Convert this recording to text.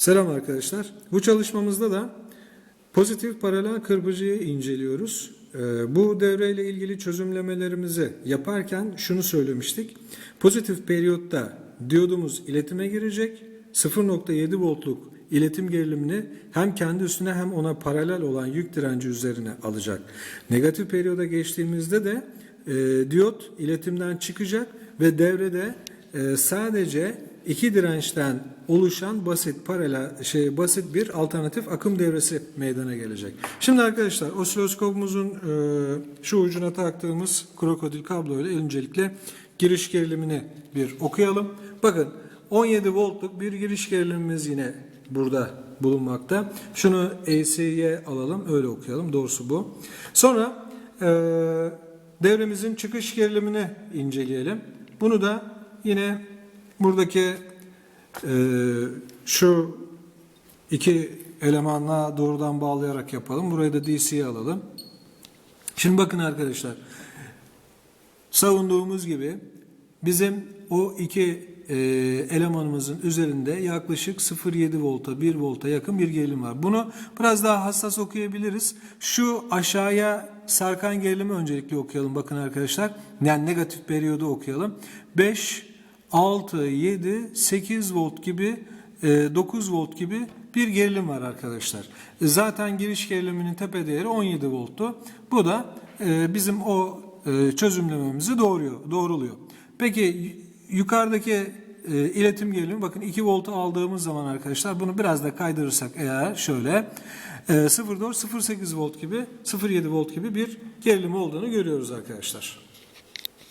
Selam arkadaşlar. Bu çalışmamızda da pozitif paralel kırpıcıyı inceliyoruz. Ee, Bu devreyle ilgili çözümlemelerimizi yaparken şunu söylemiştik. Pozitif periyotta diyodumuz iletime girecek. 0.7 voltluk iletim gerilimini hem kendi üstüne hem ona paralel olan yük direnci üzerine alacak. Negatif periyoda geçtiğimizde de e, diyot iletimden çıkacak ve devrede e, sadece iki dirençten oluşan basit paralel şey basit bir alternatif akım devresi meydana gelecek. Şimdi arkadaşlar osiloskopumuzun e, şu ucuna taktığımız krokodil kablo ile öncelikle giriş gerilimini bir okuyalım. Bakın 17 voltluk bir giriş gerilimimiz yine burada bulunmakta. Şunu AC'ye alalım öyle okuyalım doğrusu bu. Sonra e, devremizin çıkış gerilimini inceleyelim. Bunu da yine buradaki e, şu iki elemanla doğrudan bağlayarak yapalım. Burayı da DC'ye alalım. Şimdi bakın arkadaşlar. Savunduğumuz gibi bizim o iki e, elemanımızın üzerinde yaklaşık 0.7 volta 1 volta yakın bir gerilim var. Bunu biraz daha hassas okuyabiliriz. Şu aşağıya sarkan gerilimi öncelikle okuyalım bakın arkadaşlar. Yani negatif periyodu okuyalım. 5, 6, 7, 8 volt gibi e, 9 volt gibi bir gerilim var arkadaşlar. E, Zaten giriş geriliminin tepe değeri 17 volttu. Bu da e, bizim o e, çözümlememizi doğuruyor, doğruluyor. Peki yukarıdaki e, iletim gerilimi bakın 2 voltu aldığımız zaman arkadaşlar bunu biraz da kaydırırsak eğer şöyle e, 0.4 0.8 volt gibi 0.7 volt gibi bir gerilim olduğunu görüyoruz arkadaşlar.